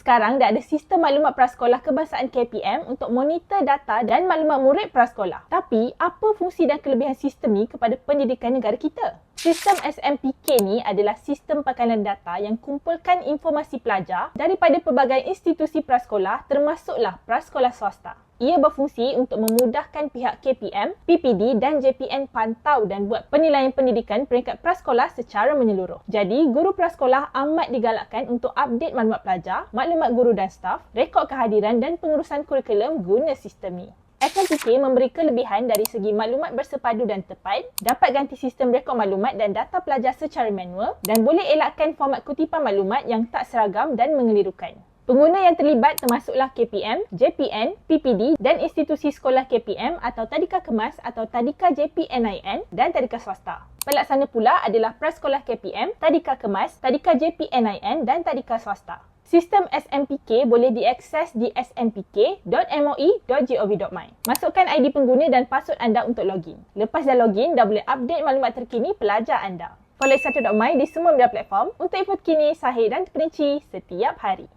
Sekarang dah ada sistem maklumat prasekolah kebangsaan KPM untuk monitor data dan maklumat murid prasekolah. Tapi, apa fungsi dan kelebihan sistem ni kepada pendidikan negara kita? Sistem SMPK ni adalah sistem pakanan data yang kumpulkan informasi pelajar daripada pelbagai institusi prasekolah termasuklah prasekolah swasta. Ia berfungsi untuk memudahkan pihak KPM, PPD dan JPN pantau dan buat penilaian pendidikan peringkat prasekolah secara menyeluruh. Jadi, guru prasekolah amat digalakkan untuk update maklumat pelajar, maklumat guru dan staf, rekod kehadiran dan pengurusan kurikulum guna sistem ni. SMPK memberi kelebihan dari segi maklumat bersepadu dan tepat, dapat ganti sistem rekod maklumat dan data pelajar secara manual dan boleh elakkan format kutipan maklumat yang tak seragam dan mengelirukan. Pengguna yang terlibat termasuklah KPM, JPN, PPD dan institusi sekolah KPM atau Tadika Kemas atau Tadika JPNIN dan Tadika Swasta. Pelaksana pula adalah Prasekolah KPM, Tadika Kemas, Tadika JPNIN dan Tadika Swasta. Sistem SMPK boleh diakses di smpk.moi.gov.my. Masukkan ID pengguna dan password anda untuk login. Lepas dah login, dah boleh update maklumat terkini pelajar anda. Follow 1.my di semua media platform untuk info terkini, sahih dan terperinci setiap hari.